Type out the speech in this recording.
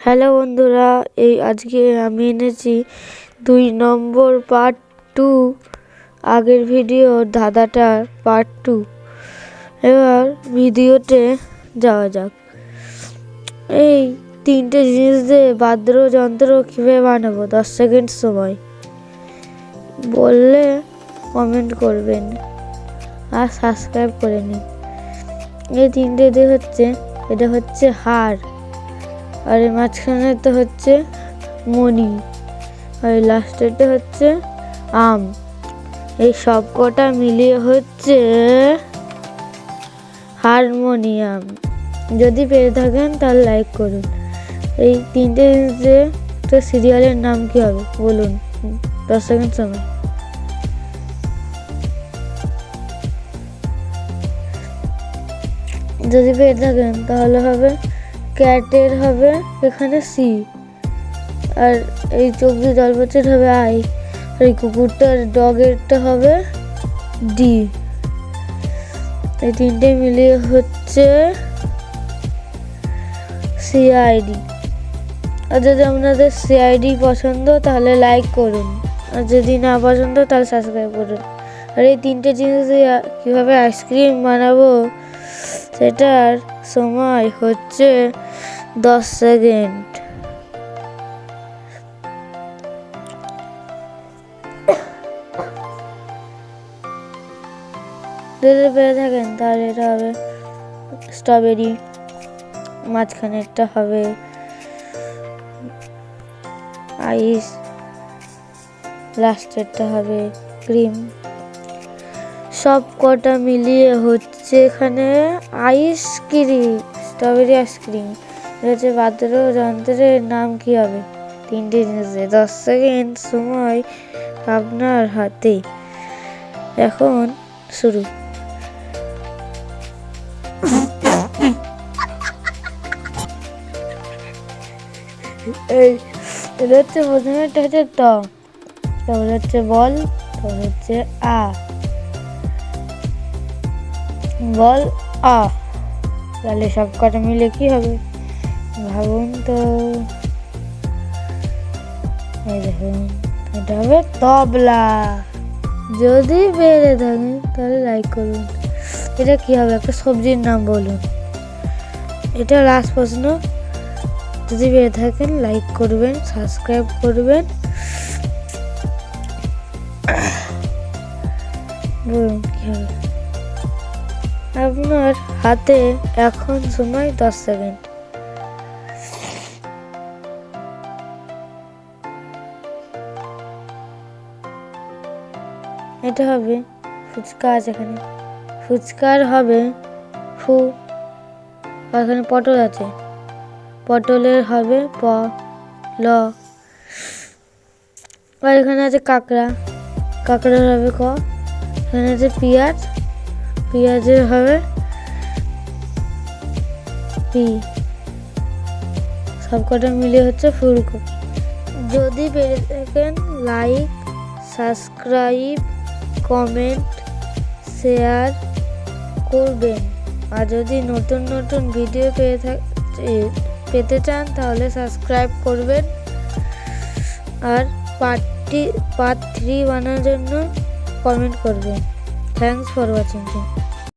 Hello বন্ধুরা, এই আজকে আমি এনেছি দুই নম্বর পার্ট টু আগের ভিডিও ধাঁধাটার পার্ট টু এবার ভিডিওতে যাওয়া যাক। এই তিনটে জিনিস দিয়ে বাদ্যযন্ত্র কীভাবে বানাবো? দশ সেকেন্ড সময়। বললে কমেন্ট করবেন আর সাবস্ক্রাইব করে নিন। এই তিনটে দিয়ে হচ্ছে, এটা হচ্ছে হার। আর এই মাঝখানে তো হচ্ছে মণি আর এই লাস্টেরটা হচ্ছে আম। এই সব কটা মিলিয়ে হচ্ছে হারমোনিয়াম। যদি পেয়ে থাকেন তাহলে লাইক করুন। এই তিনটে জিনিসে তো সিরিয়ালের নাম কি হবে? বলুন। দশ সেকেন্ড সময়। যদি পেয়ে থাকেন তাহলে হবে ক্যাটের হবে এখানে সি আর এই চোখ দিয়ে জল হবে আই আর এই কুকুরটার ডগেরটা হবে ডি এই তিনটে মিলিয়ে হচ্ছে সিআইডি আর যদি আপনাদের সিআইডি পছন্দ তাহলে লাইক করুন আর যদি না পছন্দ তাহলে সাবস্ক্রাইব করুন আর এই তিনটে জিনিস কীভাবে আইসক্রিম বানাবো সেটার সময় হচ্ছে দশ সেকেন্ড। যদি পেয়ে থাকেন, তাহলে এটা হবে স্ট্রবেরি মাঝখানেরটা হবে আইস লাস্টেরটা হবে ক্রিম সব কটা মিলিয়ে হচ্ছে এখানে আইসক্রিম স্ট্রবেরি আইসক্রিম এটা হচ্ছে বাদ্র যন্ত্রের নাম কি হবে? তিনটে জিনিসে দশ সেকেন্ড সময় আপনার হাতে। এখন শুরু। এই, এটা হচ্ছে প্রথমে একটা হচ্ছে ট। তারপর হচ্ছে বল, তারপর হচ্ছে আ। বল আ। তাহলে সব কটা মিলে কি হবে? ভাবুন তো দেখুন, এটা হবে তবলা। যদি বেড়ে থাকেন, তাহলে লাইক করুন। এটা কি হবে? একটা সবজির নাম বলুন। এটা লাস্ট প্রশ্ন। যদি পেয়ে থাকেন লাইক করবেন সাবস্ক্রাইব করবেন। বলুন কি হবে? আপনার হাতে এখন সময় দশ সেকেন্ড এটা হবে ফুচকা আছে এখানে। ফুচকার হবে ফু, এখানে পটল আছে। পটলের হবে প, ল। আর এখানে আছে কাঁকড়া। কাঁকড়ার হবে ক। এখানে আছে পেঁয়াজ। পেঁয়াজের হবে পি। সবকটা মিলিয়ে হচ্ছে ফুলকপি। যদি পেরে থাকেন লাইক সাবস্ক্রাইব কমেন্ট শেয়ার করবেন। আর যদি নতুন নতুন ভিডিও পেয়ে থাক পেতে চান, তাহলে সাবস্ক্রাইব করবেন। আর পার্টটি পার্ট থ্রি বানানোর জন্য কমেন্ট করবেন। Thanks for watching